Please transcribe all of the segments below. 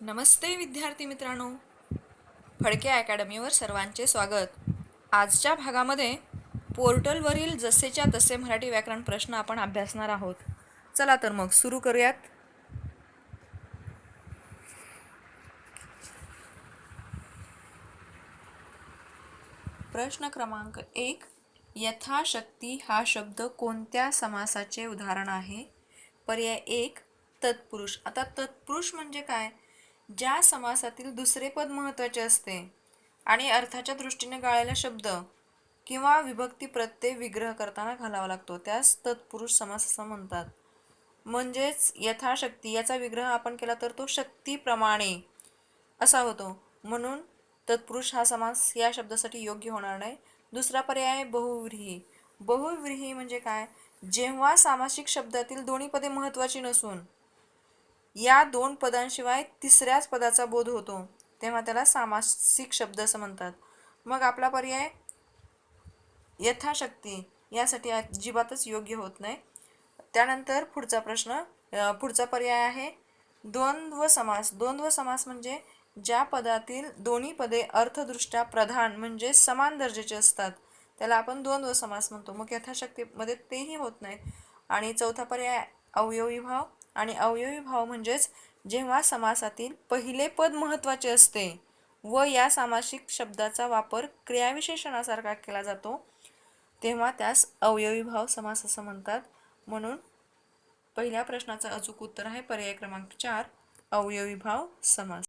नमस्ते विद्यार्थी मित्रांनो. फडके अकॅडमीवर सर्वांचे स्वागत. आजच्या भागामध्ये पोर्टलवरील जसेच्या तसे मराठी व्याकरण प्रश्न आपण अभ्यासणार आहोत. चला तर मग सुरू करूयात. प्रश्न क्रमांक एक. यथाशक्ती हा शब्द कोणत्या समासाचे उदाहरण आहे? पर्याय एक. तत्पुरुष. आता तत्पुरुष म्हणजे काय? ज्या समासातील दुसरे पद महत्त्वाचे असते आणि अर्थाच्या दृष्टीने गाळलेला शब्द किंवा विभक्ती प्रत्यय विग्रह करताना घालावा लागतो त्यास तत्पुरुष समास असं म्हणतात. म्हणजेच यथाशक्ती याचा विग्रह आपण केला तर तो शक्तीप्रमाणे असा होतो. म्हणून तत्पुरुष हा समास या शब्दासाठी योग्य होणार नाही. दुसरा पर्याय बहुव्रीही. बहुव्रीही म्हणजे काय? जेव्हा सामासिक शब्दातील दोन्ही पदे महत्त्वाची नसून या दोन पदांशिवाय तिसऱ्याच पदाचा बोध होतो. तेव्हा त्याला सामासिक शब्द असं म्हणतात. मग आपला पर्याय यथाशक्ती यासाठी अजिबातच योग्य होत नाही. त्यानंतर पुढचा प्रश्न पुढचा पर्याय आहे. द्वंद्व समास द्वंद्व समास म्हणजे ज्या पदातील दोन्ही पदे अर्थदृष्ट्या प्रधान म्हणजे समान दर्जाचे असतात. त्याला आपण द्वंद्व समास म्हणतो. मग यथाशक्तीमध्ये तेही होत नाहीत. आणि चौथा पर्याय अवयवी भाव. आणि अवयवी भाव म्हणजेच जेव्हा समासातील पहिले पद महत्त्वाचे असते व या सामासिक शब्दाचा वापर क्रियाविशेषणासारखा केला जातो तेव्हा त्यास अवयवी भाव समास असं म्हणतात. म्हणून पहिल्या प्रश्नाचं अचूक उत्तर आहे पर्याय क्रमांक चार अवयवी भाव समास.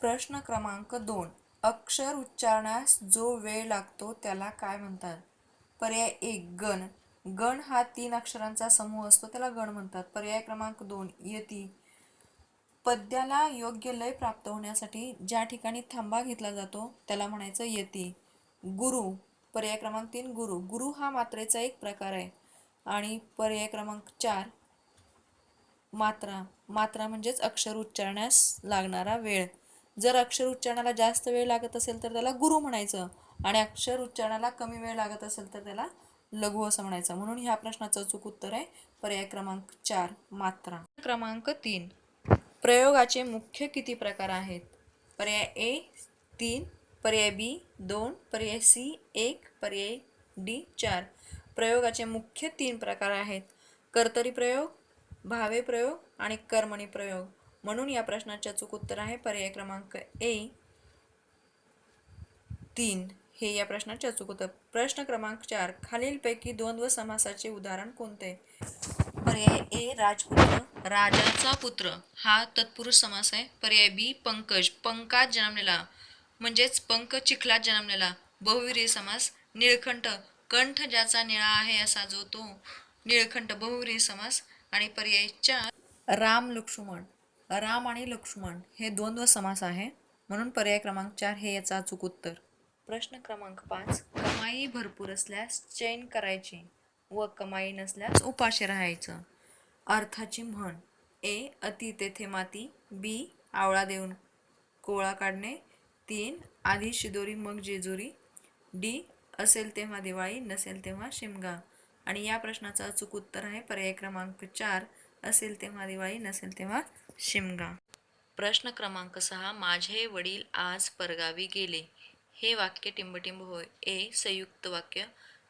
प्रश्न क्रमांक दोन अक्षर उच्चारण्यास जो वेळ लागतो त्याला काय म्हणतात? पर्याय एक गण. गण हा तीन अक्षरांचा समूह असतो त्याला गण म्हणतात. पर्याय क्रमांक दोन यती. पद्याला योग्य लय प्राप्त होण्यासाठी ज्या ठिकाणी थांबा घेतला जातो त्याला म्हणायचं यती. गुरु पर्याय क्रमांक तीन गुरु. गुरु हा मात्रेचा एक प्रकार आहे. आणि पर्याय क्रमांक चार मात्रा. मात्रा म्हणजेच अक्षर उच्चारण्यास लागणारा वेळ. जर अक्षर उच्चारणाला जास्त वेळ लागत असेल तर त्याला गुरु म्हणायचं. आणि अक्षर उच्चारणाला कमी वेळ लागत असेल तर त्याला लघु असं म्हणायचं. म्हणून ह्या प्रश्नाचं अचूक उत्तर आहे. पर्याय क्रमांक चार मात्रा. क्रमांक तीन. प्रयोगाचे मुख्य किती प्रकार आहेत? पर्याय ए तीन. पर्याय बी दोन. पर्याय सी एक. पर्याय डी चार. प्रयोगाचे मुख्य तीन प्रकार आहेत. कर्तरी प्रयोग भावे प्रयोग आणि कर्मणी प्रयोग. म्हणून या प्रश्नाचे अचूक उत्तर आहे. पर्याय क्रमांक ए तीन. हे या प्रश्नाचे अचूक होतं प्रश्न क्रमांक चार. खालीलपैकी द्वंद्व समासाचे उदाहरण कोणते? पर्याय ए राजपुत्र. राजाचा पुत्र. हा तत्पुरुष समास आहे. पर्याय बी पंकज. पंकात जन्मलेला म्हणजेच पंक चिखलात जन्मलेला बहुविरी समास. निळकंठ कंठ ज्याचा निळा आहे असा जो तो निळकंठ बहुविरी समास. आणि पर्याय चार राम लक्ष्मण. राम आणि लक्ष्मण हे द्वंद्व समास आहे. म्हणून पर्याय क्रमांक चार हे याचा अचूक उत्तर. प्रश्न क्रमांक पाच. कमाई भरपूर असल्यास चैन करायची व कमाई नसल्यास उपाशी राहायचं. अर्थाची म्हण. ए. अति तेथे माती. बी. आवळा देऊन कोळा काढणे. तीन. आधी शिदोरी मग जेजुरी. डी. असेल तेव्हा दिवाळी नसेल तेव्हा शिमगा. आणि या प्रश्नाचं अचूक उत्तर आहे. पर्याय क्रमांक चार. असेल तेव्हा दिवाळी नसेल तेव्हा शिमगा. प्रश्न क्रमांक सहा. माझे वडील आज परगावी गेले. हे वाक्य टिंबटिंब होय. ए संयुक्त वाक्य.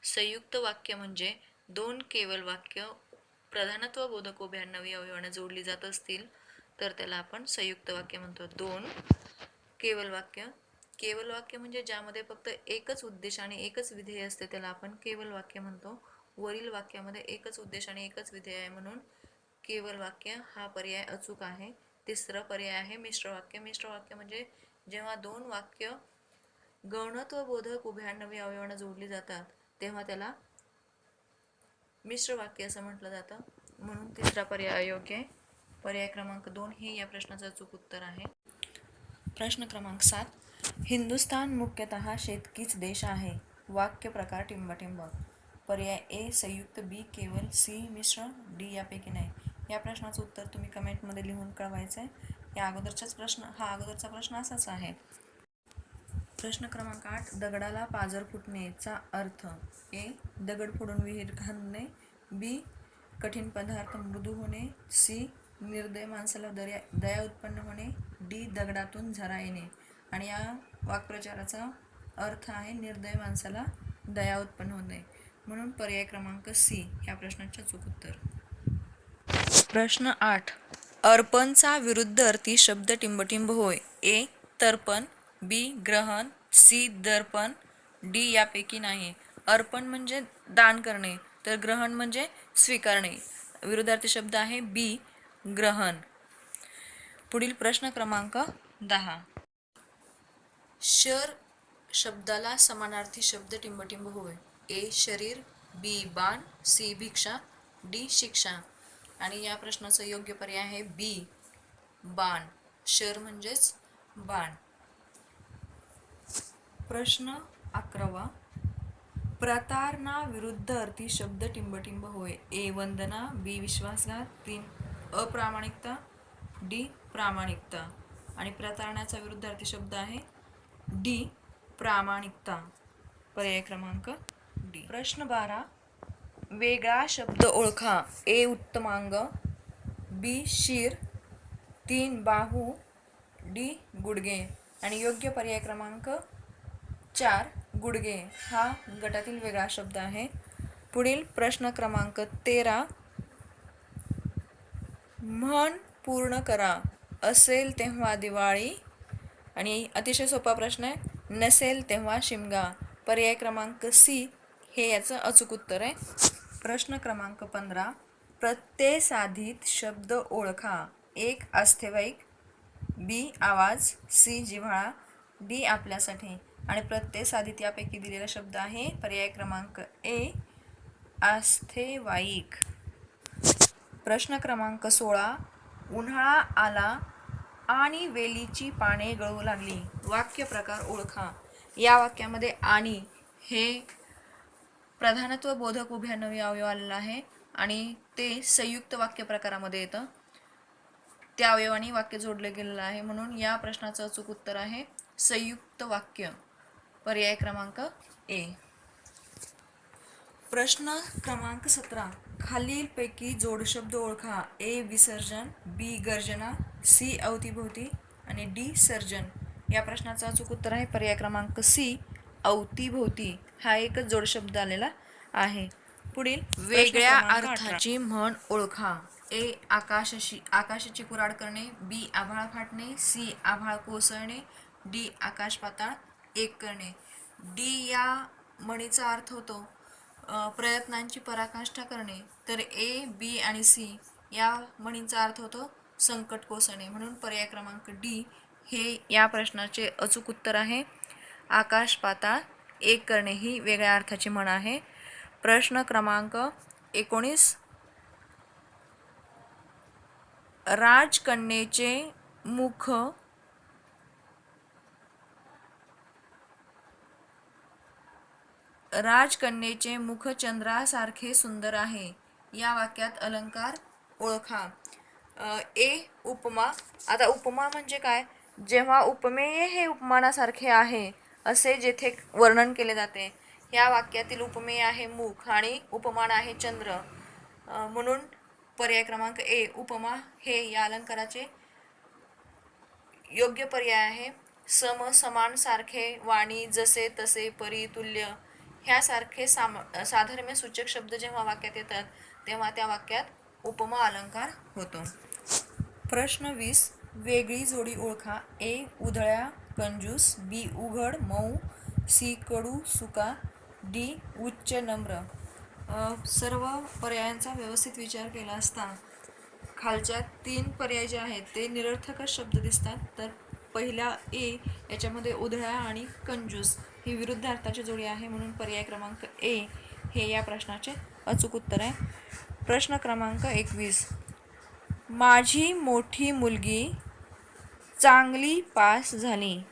संयुक्त वाक्य म्हणजे दोन केवल वाक्य प्रधानत्व बोधक नवी अवयवाने जोडली जात असतील तर त्याला आपण संयुक्त वाक्य म्हणतो. दोन केवल वाक्य. केवल वाक्य म्हणजे ज्यामध्ये फक्त एकच उद्देश आणि एकच विधेय असते त्याला आपण केवल वाक्य म्हणतो. वरील वाक्यामध्ये एकच उद्देश आणि एकच विधेय आहे म्हणून केवल वाक्य हा पर्याय अचूक आहे. तिसरं पर्याय आहे मिश्र वाक्य. मिश्र वाक्य म्हणजे जेव्हा दोन वाक्य गौणत्व बोधक उभ्याण्णवी अवयवानं जोडली जातात तेव्हा त्याला मिश्र वाक्य असं म्हटलं जातं. म्हणून तिसरा पर्याय अयोग्य. आहे पर्याय क्रमांक दोन हे या प्रश्नाचं अचूक उत्तर आहे. प्रश्न क्रमांक सात. हिंदुस्थान मुख्यतः शेतकीच देश आहे. वाक्य प्रकार टिंबटिंब. पर्याय ए संयुक्त बी केवल सी मिश्र डी यापैकी नाही. या प्रश्नाचं उत्तर तुम्ही कमेंटमध्ये लिहून कळवायचं आहे या अगोदरचाच प्रश्न हा अगोदरचा प्रश्न असाच आहे. प्रश्न क्रमांक आठ दगडाला पाजर फुटणेचा अर्थ. ए दगड फोडून विहीर घालणे. बी कठीण पदार्थ मृदू होणे. सी निर्दय माणसाला दर्या दया उत्पन्न होणे. डी दगडातून झरा येणे. आणि या वाक्प्रचाराचा अर्थ आहे निर्दय माणसाला दया उत्पन्न होणे. म्हणून पर्याय क्रमांक सी ह्या प्रश्नाचे अचूक उत्तर प्रश्न आठ. अर्पणचा विरुद्ध अर्थी शब्द टिंबटिंब होय. ए तर्पण. बी ग्रहण सी दर्पण डी यापैकी नाही. अर्पण म्हणजे दान करणे तर ग्रहण म्हणजे स्वीकारणे. विरोधार्थी शब्द आहे बी ग्रहण. पुढील प्रश्न क्रमांक दहा. शर शब्दाला समानार्थी शब्द टिंबटिंब होय. ए शरीर बी बाण सी भिक्षा डी शिक्षा. आणि या प्रश्नाचा योग्य पर्याय आहे बी बाण. शर म्हणजेच बाण. प्रश्न अकरावा. प्रतारणा विरुद्ध अर्थी शब्द टिंबटिंब होय. ए वंदना. बी विश्वासघात. तीन अप्रामाणिकता. डी प्रामाणिकता. आणि प्रतारणाचा विरुद्ध अर्थी शब्द आहे डी प्रामाणिकता. पर्याय क्रमांक डी. प्रश्न बारा. वेगळा शब्द ओळखा. ए उत्तमांग. बी शिर. तीन बाहू. डी गुडगे आणि योग्य पर्याय क्रमांक चार गुडगे हा गटातील वेगळा शब्द आहे. पुढील प्रश्न क्रमांक तेरा. म्हण पूर्ण करा. असेल तेव्हा दिवाळी. आणि अतिशय सोपा प्रश्न आहे. नसेल तेव्हा शिमगा. पर्याय क्रमांक सी हे याचं अचूक उत्तर आहे. प्रश्न क्रमांक पंधरा. प्रत्ययसाधित शब्द ओळखा. एक आस्थेवाईक बी आवाज सी जिव्हाळा डी आपल्यासाठी. आणि प्रत्ययसाधित यापैकी दिलेला शब्द आहे पर्याय क्रमांक ए आस्थेवाईक. प्रश्न क्रमांक सोळा उन्हाळा आला आणि वेलीची पाने गळू लागली. वाक्य प्रकार ओळखा. या वाक्यामध्ये आणि हे प्रधानत्व बोधक उभ्यानवी अवयव आलेला आहे आणि ते संयुक्त वाक्य प्रकारामध्ये येतं. त्या अवयवाने वाक्य जोडलं गेलेलं आहे म्हणून या प्रश्नाचं अचूक उत्तर आहे संयुक्त वाक्य. पर्याय क्रमांक ए. प्रश्न क्रमांक सतरा. खालीलपैकी जोडशब्द ओळखा. ए विसर्जन बी गर्जना सी अवतीभोवती आणि डी सर्जन. या प्रश्नाचं अचूक उत्तर आहे. पर्याय क्रमांक सी अवतीभोवती. हा एकच जोडशब्द आलेला आहे. पुढील वेगळ्या अर्थाची म्हण ओळखा. ए आकाशाशी आकाशाची कुराड करणे बी आभाळ फाटणे सी आभाळ कोसळणे डी आकाश पाताळ एक करणे डी या म्हणीचा अर्थ होतो प्रयत्नांची पराकाष्ठा करणे. तर ए बी आणि सी या म्हणींचा अर्थ होतो संकट कोसळणे. म्हणून पर्याय क्रमांक डी हे या प्रश्नाचे अचूक उत्तर आहे. आकाश पाताळ एक करणे ही वेगळ्या अर्थाची म्हण आहे. प्रश्न क्रमांक एकोणीस. राजकन्येचे मुख राजकन्येचे मुख चंद्रासारखे सुंदर आहे. या वाक्यात अलंकार ओळखा. ए उपमा. आता उपमा म्हणजे काय? जेव्हा उपमेय हे उपमानासारखे आहे असे जेथे वर्णन केले जाते. या वाक्यातील उपमेय आहे मुख आणि उपमान आहे चंद्र. म्हणून पर्याय क्रमांक ए उपमा हे या अलंकाराचे योग्य पर्याय आहे. सम समान सारखे वाणी जसे तसे परी तुल्य. ह्यासारखे साम साधर्म्य सूचक शब्द जेव्हा वाक्यात येतात तेव्हा त्या वाक्यात उपमा अलंकार होतो. प्रश्न वीस वेगळी जोडी ओळखा. ए उधळ्या कंजूस. बी उघड मऊ. सी कडू सुका. डी उच्च नम्र. सर्व पर्यायांचा व्यवस्थित विचार केला असता खालच्या तीन पर्याय जे आहेत ते निरर्थकच शब्द दिसतात तर पहिला ए याच्यामध्ये उधळा आणि कंजूस ही विरुद्ध अर्थाची जोडी आहे म्हणून पर्याय क्रमांक ए हे या प्रश्नाचे अचूक उत्तर आहे. प्रश्न क्रमांक एकवीस. माझी मोठी मुलगी चांगली पास झाली.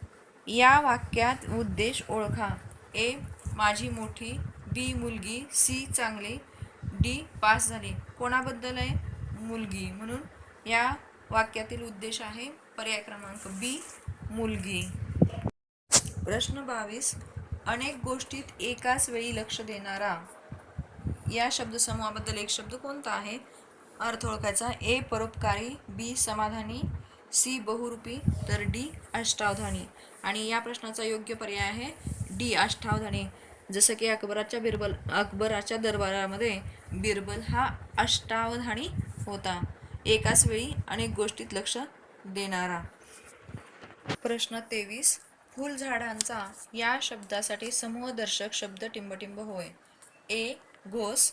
या वाक्यात उद्देश ओळखा. ए. माझी मोठी बी. मुलगी सी. चांगली डी. पास झाली. कोणाबद्दल आहे? मुलगी म्हणून या वाक्यातील उद्देश आहे. पर्याय क्रमांक बी मुलगी. प्रश्न बावीस अनेक गोष्टीत एकाच वेळी लक्ष देणारा. या शब्दसमूहाबद्दल एक शब्द कोणता आहे? अर्थ ओळखायचा ए परोपकारी. बी समाधानी. सी बहुरूपी. तर डी अष्टावधानी. आणि या प्रश्नाचा योग्य पर्याय आहे डी अष्टावधानी. जसं की अकबराच्या बिरबल अकबराच्या दरबारामध्ये बिरबल हा अष्टावधानी होता. एकाच वेळी अनेक गोष्टीत लक्ष देणारा. प्रश्न तेवीस. फुलझाडांचा या शब्दासाठी समूहदर्शक शब्द टिंबटिंब होय. ए. घोस.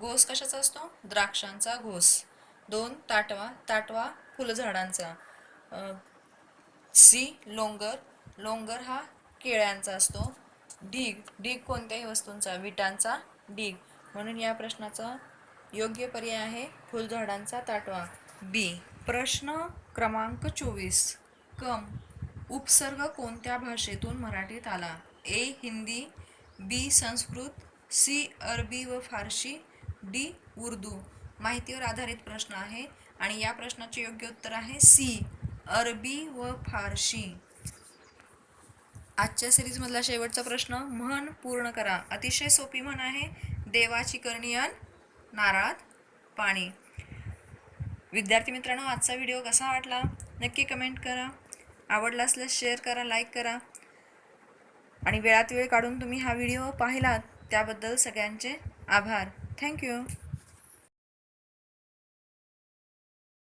घोस कशाचा असतो? द्राक्षांचा घोस. दोन. ताटवा. ताटवा फुलझाडांचा सी. लोंगर. लोंगर हा केळ्यांचा असतो. ढीग. ढीग कोणत्याही वस्तूंचा. विटांचा ढीग. म्हणून या प्रश्नाचा योग्य पर्याय आहे फुलझाडांचा ताटवा. बी. प्रश्न क्रमांक चोवीस. कम. उपसर्ग कोणत्या भाषेतून मराठीत आला? A Hindi B Sanskrit C अरबी व फारशी डी उर्दू. माहितीवर आधारित प्रश्न आहे आणि या प्रश्नाचे योग्य उत्तर आहे सी अरबी व फारशी आजच्या सिरीजमधला शेवटचा प्रश्न म्हण पूर्ण करा. अतिशय सोपी म्हण आहे. देवाची करणी अन नारळात पाणी. विद्यार्थी मित्रांनो आजचा व्हिडिओ कसा वाटला? नक्की कमेंट करा. आवडला असल्यास शेअर करा लाईक करा. आणि वेळात वेळ काढून तुम्ही हा व्हिडिओ पाहिलात त्याबद्दल सगळ्यांचे आभार. थँक्यू